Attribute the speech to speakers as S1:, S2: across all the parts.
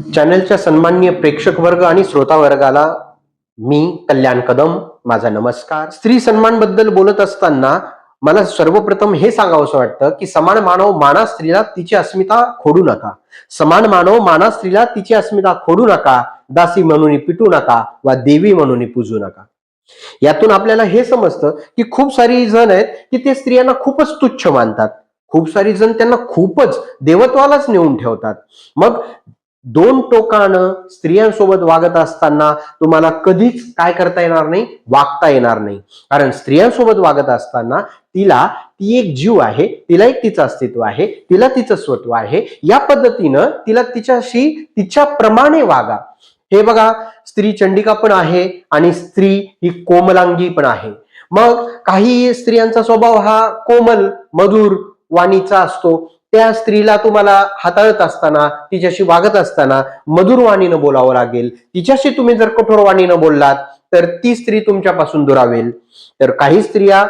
S1: चॅनलच्या सन्माननीय प्रेक्षक वर्ग आणि श्रोता वर्गाला मी कल्याण कदम माझा नमस्कार. स्त्री सन्मानबद्दल बोलत असताना मला सर्वप्रथम हे सांगावंसं वाटतं की समान मानव माना स्त्रीला तिची अस्मिता खोडू नका. समान मानव माना स्त्रीला तिची अस्मिता खोडू नका दासी म्हणून पिटू नका वा देवी म्हणून पूजू नका. यातून आपल्याला हे समजतं की खूप सारी जण आहेत की ते स्त्रियांना खूपच तुच्छ मानतात. खूप सारी जण त्यांना खूपच देवत्वालाच नेऊन ठेवतात. मग दोन टोकानं स्त्रियांसोबत वागत असताना तुम्हाला कधीच काय करता येणार नाही? वागता येणार नाही. कारण स्त्रियांसोबत वागत असताना तिला ती एक जीव आहे तिला एक तिचं अस्तित्व आहे तिला तिचं स्वत्व आहे. या पद्धतीनं तिला तिच्याशी तिच्याप्रमाणे वागा. हे बघा स्त्री चंडिका पण आहे आणि स्त्री ही कोमलांगी पण आहे. मग काही स्त्रियांचा स्वभाव हा कोमल मधुर वाणीचा असतो. त्या स्त्रीला तुम्हाला हाताळत असताना तिच्याशी वागत असताना मधुर वाणीनं बोलावं लागेल. तिच्याशी तुम्ही जर कठोर वाणीनं बोललात तर ती स्त्री तुमच्यापासून दुरावेल. तर काही स्त्रिया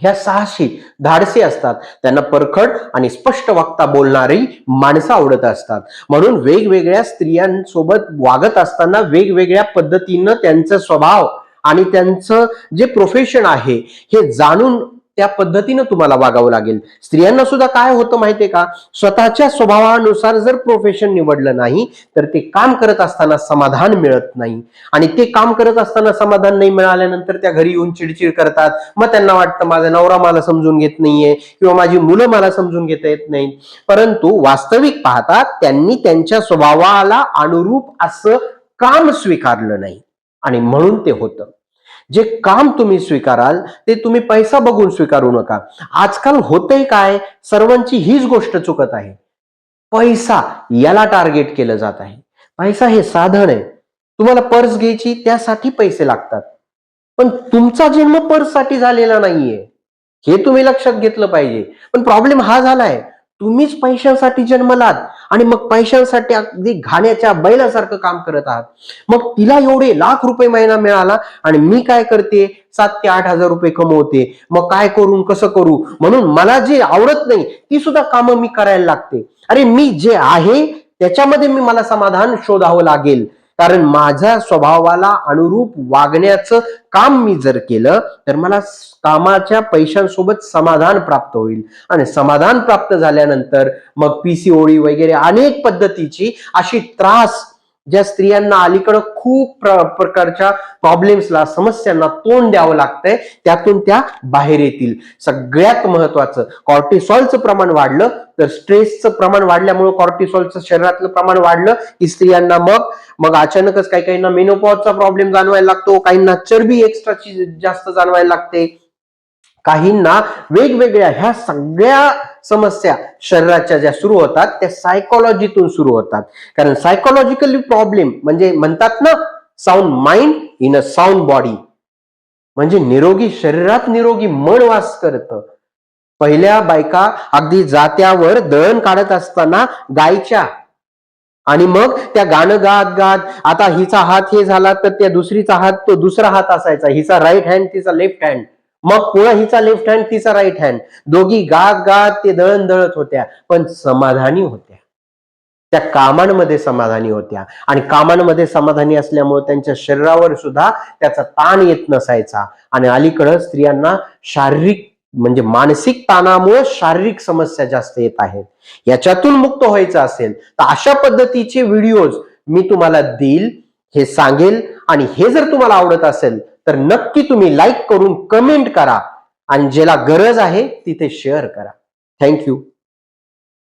S1: ह्या साहसी धाडसी असतात. त्यांना परखड आणि स्पष्ट वक्ता बोलणारी माणसं आवडत असतात. म्हणून वेगवेगळ्या स्त्रियांसोबत वागत असताना वेगवेगळ्या पद्धतीनं त्यांचा स्वभाव आणि त्यांचं जे प्रोफेशन आहे हे जाणून त्या पद्धतीनं तुम्हाला वागावं लागेल. स्त्रियांना सुद्धा काय होतं माहितीये का? स्वतःच्या स्वभावानुसार जर प्रोफेशन निवडलं नाही तर ते काम करत असताना समाधान मिळत नाही. आणि ते काम करत असताना समाधान नाही मिळाल्यानंतर त्या घरी येऊन चिडचिड करतात. मग त्यांना वाटतं माझा नवरा मला समजून घेत नाहीये किंवा माझी मुलं मला समजून घेता येत नाहीत. परंतु वास्तविक पाहता त्यांनी त्यांच्या स्वभावाला अनुरूप असं काम स्वीकारलं नाही. आणि म्हणून ते होतं. जे काम तुम्ही स्वीकाराल ते तुम्ही पैसा बघून स्वीकारू नका. आजकाल होतंय काय? सर्वांची हीच गोष्ट चुकत आहे. पैसा याला टार्गेट केलं जात आहे. पैसा हे साधन आहे. तुम्हाला पर्स घ्यायची त्यासाठी पैसे लागतात. पण तुमचा जन्म पर्ससाठी झालेला नाहीये. हे तुम्ही लक्षात घेतलं पाहिजे. पण प्रॉब्लेम हा झालाय. तुम्हीच पैशांसाठी जन्मलात आणि मग पैशांसाठी अगदी घाण्याच्या बैलासारखं काम करत आहात. मग तिला एवढे लाख रुपये महिना मिळाला आणि मी काय करते? सात ते आठ हजार रुपये कमवते. मग काय करून कसं करू? म्हणून मला जे आवडत नाही ती सुद्धा कामं मी करायला लागते. अरे मी जे आहे त्याच्यामध्ये मी मला समाधान शोधावं लागेल. कारण माझ्या स्वभावाला अनुरूप वागण्याचं काम मी जर केलं तर मला कामाच्या पैशांसोबत समाधान प्राप्त होईल. आणि समाधान प्राप्त झाल्यानंतर मग पीसीओडी वगैरे अनेक पद्धतीची अशी त्रास ज्या स्त्रियांना अलीकडं खूप प्र- प्रकारच्या प्रॉब्लेम्सला समस्यांना तोंड द्यावं लागतंय त्यातून त्या बाहेर येतील. सगळ्यात महत्वाचं कॉर्टिसॉलचं प्रमाण वाढलं तर स्ट्रेसचं प्रमाण वाढल्यामुळे कॉर्टिसॉलचं शरीरातलं प्रमाण वाढलं की स्त्रियांना मग मग अचानकच काही काहींना मेनोपॉजचा प्रॉब्लेम जाणवायला लागतो काहींना चरबी एक्स्ट्राची जास्त जाणवायला लागते. काहींना वेगवेगळ्या ह्या सगळ्या समस्या शरीराच्या ज्या सुरू होतात त्या सायकोलॉजीतून सुरू होतात. कारण सायकोलॉजिकली प्रॉब्लेम म्हणजे म्हणतात ना sound mind in a sound body म्हणजे निरोगी शरीरात निरोगी मन वास करतं. पहिल्या बायका अगदी जात्यावर दळण काढत असताना गायच्या. आणि मग त्या गाणं गात गात आता हिचा हात हे झाला तर त्या दुसरीचा हात तो दुसरा हात असायचा. हिचा राईट हँड तिचा लेफ्ट हँड मग पुन्हा हिचा लेफ्ट हँड तिचा राईट हँड दोघी गात गात ते दळण दळत होत्या पण समाधानी होत्या. त्या कामांमध्ये समाधानी होत्या. आणि कामांमध्ये समाधानी असल्यामुळे त्यांच्या शरीरावर सुद्धा त्याचा ताण येत नसायचा. आणि अलीकडं स्त्रियांना शारीरिक म्हणजे मानसिक ताणामुळे शारीरिक समस्या जास्त येत आहेत. याच्यातून मुक्त व्हायचं असेल तर अशा पद्धतीचे व्हिडिओज मी तुम्हाला देईल हे सांगेल आणि हे जर तुम्हाला आवडत असेल तर नक्की तुम्ही लाईक करून कमेंट करा. आणि ज्याला गरज आहे तिथे शेअर करा. थँक्यू